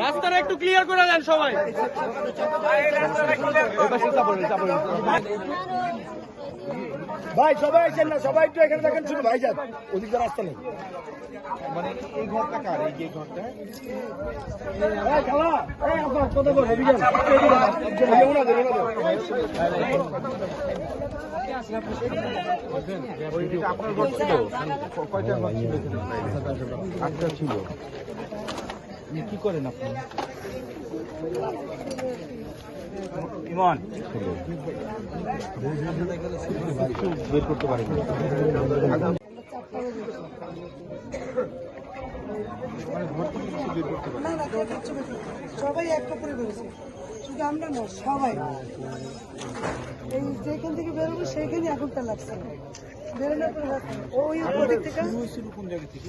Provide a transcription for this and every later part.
রাস্তাটা একটু ক্লিয়ার করে দেন। সবাই ভাই সবাই আছেন না সবাই একটু এখানে দেখেন শুধু ভাই যান। ওদিকে রাস্তা নেই। মানে এই ঘরটা কার? এই যে ঘরটা? আপনার ঘর ছিল? কয়টা ঘর ছিল? আটটা ছিল। কি করেন আপনি? ইমান। বের করতে পারেন। না না কেউ কিচ্ছু করছে না। সবাই এক কাপড়ে বেরোছে শুধু আমরা না সবাই। এই যেখান থেকে বেরোবো সেইখানে আগুনটা লাগছে। বেরোনোর পর ওই ওদিক থেকে? কোন জায়গা থেকে?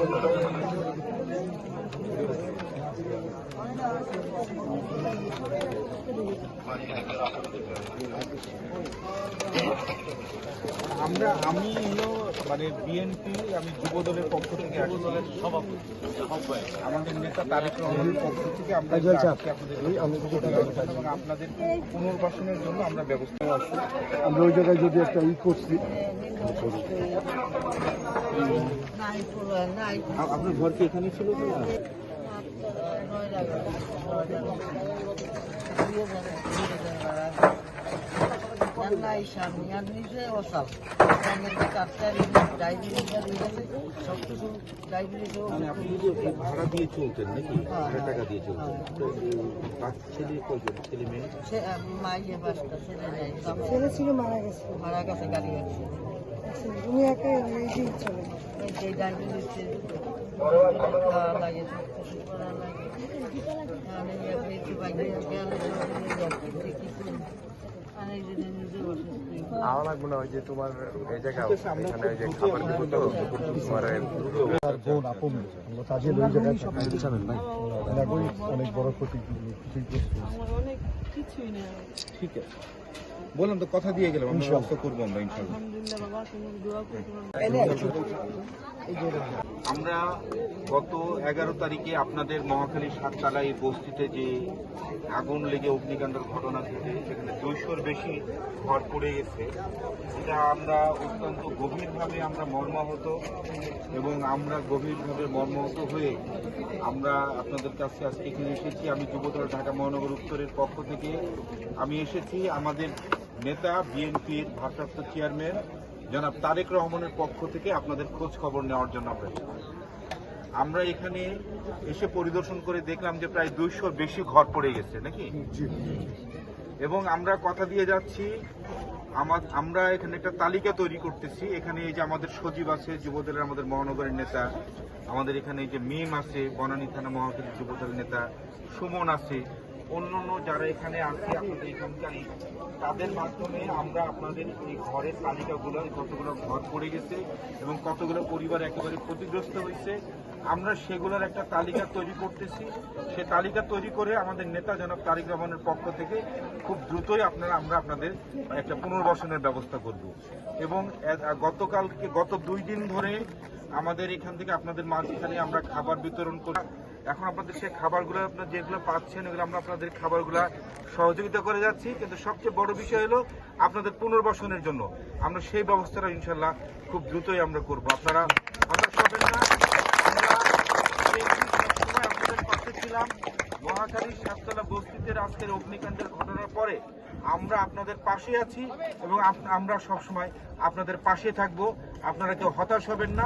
আমরা আমি হলো মানে বিএনপি আমি যুব দলের পক্ষ থেকে সভাপতি আমাদের নেতা তারেক রহমানের পক্ষ থেকে আমরা আজকে আপনাদের পুনর্বাসনের জন্য আমরা ব্যবস্থা আছি আমরা ওই জায়গায় যদি একটা ই করছি। আপনার ঘর কি এখানে ছিল কি না? নাই স্বামী আর নিজে অসাল। ডায়াবেটিস সব কিছু ডায়াবেটিসও মানে আপনি যে এই ভাড়া দিয়ে চলতেন নাকি? ভাড়া টাকা দিয়ে চলতেন। তো ছেলে কয়জন ছেলে? মেয়ে? সে মাইয়ে বাসটা ছেলে নেই ছেলে ছিল মারা গেছে। মারা গেছে গাড়ি আছে তুমি একে এই যে চলে এই ডায়াবেটিস কিছু করা লাগে। আমি একটু বাইরে গেলে কিছু আমি Thank you. এই যে নিজে লাগবে না ওই যে তোমার এই জায়গা এখানে ওই যে খাবার দিব তো তোমার বোন আপন আমরা কাজে ওই জায়গায়। অনেক বড় ক্ষতি অনেক কিছুই ঠিক আছে। বললাম তো কথা দিয়ে গেলাম আমরা ব্যবস্থা করব আমরা ইনশাল্লাহ আলহামদুলিল্লাহ বাবা তুমি দোয়া করতে আমরা গত এগারো তারিখে আপনাদের মহাখালী সাততলা এই বস্তিতে যে আগুন লেগে অগ্নিকাণ্ডের ঘটনা ঘটে সেখানে দুইশোর বেশি ঘর পড়ে গেছে। এটা আমরা অত্যন্ত গভীরভাবে আমরা মর্মাহত এবং আমরা গভীরভাবে মর্মাহত হয়ে আমরা আপনাদের কাছে আজকে এখানে এসেছি। আমি যুবদল ঢাকা মহানগর উত্তরের পক্ষ থেকে আমি এসেছি আমাদের নেতা বিএনপির ভারপ্রাপ্ত চেয়ারম্যান জনাব তারেক রহমানের পক্ষ থেকে আপনাদের খোঁজ খবর নেওয়ার জন্য আমরা আমরা এখানে এসে পরিদর্শন করে দেখলাম যে প্রায় দুইশোর বেশি ঘর পড়ে গেছে নাকি? এবং আমরা কথা দিয়ে যাচ্ছি আমার এখানে একটা তালিকা তৈরি করতেছি। এখানে এই যে আমাদের সজীব আছে, যুবদলের আমাদের মহানগরের নেতা। আমাদের এখানে যে মিম আছে, বনানী থানা মহাখালী যুবদলের নেতা। সুমন আছে। অন্যান্য যারা এখানে আছে, আপনাদের এখানকারই তাদের মাধ্যমে আমরা আপনাদের এই ঘরের তালিকাগুলো কতগুলো ঘর পড়ে গেছে এবং কতগুলো পরিবার একেবারে ক্ষতিগ্রস্ত হয়েছে আমরা সেগুলোর একটা তালিকা তৈরি করতেছি। সে তালিকা তৈরি করে আমাদের নেতা জনাব তারিক রহমানের পক্ষ থেকে খুব দ্রুতই আপনারা, আমরা আপনাদের একটা পুনর্বাসনের ব্যবস্থা করব। এবং গতকালকে, গত দুই দিন ধরে আমাদের এখান থেকে আপনাদের মাঝখানে আমরা খাবার বিতরণ করি, এখন আপনাদের সেই খাবারগুলো আপনার যেগুলো পাচ্ছেন, এগুলো আমরা আপনাদের খাবারগুলো সহযোগিতা করে যাচ্ছি। কিন্তু সবচেয়ে বড় বিষয় হলো আপনাদের পুনর্বাসনের জন্য। আমরা সেই ব্যবস্থাটা ইনশাল্লাহ খুব দ্রুতই আমরা করব। আপনারা হতাশ হবেন না আমরা এই সবসময় আপনাদের পাশে ছিলাম মহাখালী সাততলা বস্তিতে আজকের অগ্নিকাণ্ডের ঘটনার পরে আমরা আপনাদের পাশে আছি এবং আমরা সবসময় আপনাদের পাশে থাকব আপনারা কেউ হতাশ হবেন না না।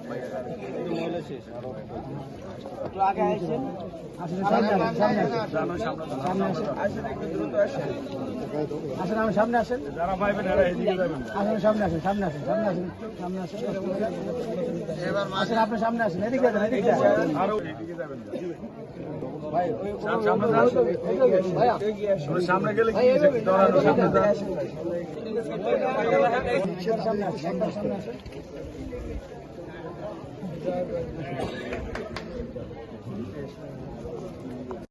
আসেন আমার সামনে আসেন। যারা পাইবেন আসেন সামনে আসেন সামনে আসেন সামনে আসেন সামনে আসেন আসেন আপনার সামনে আসেন এদিকে যান এদিকে যান সামনে গেলে সামনে একদম সামনে আসেন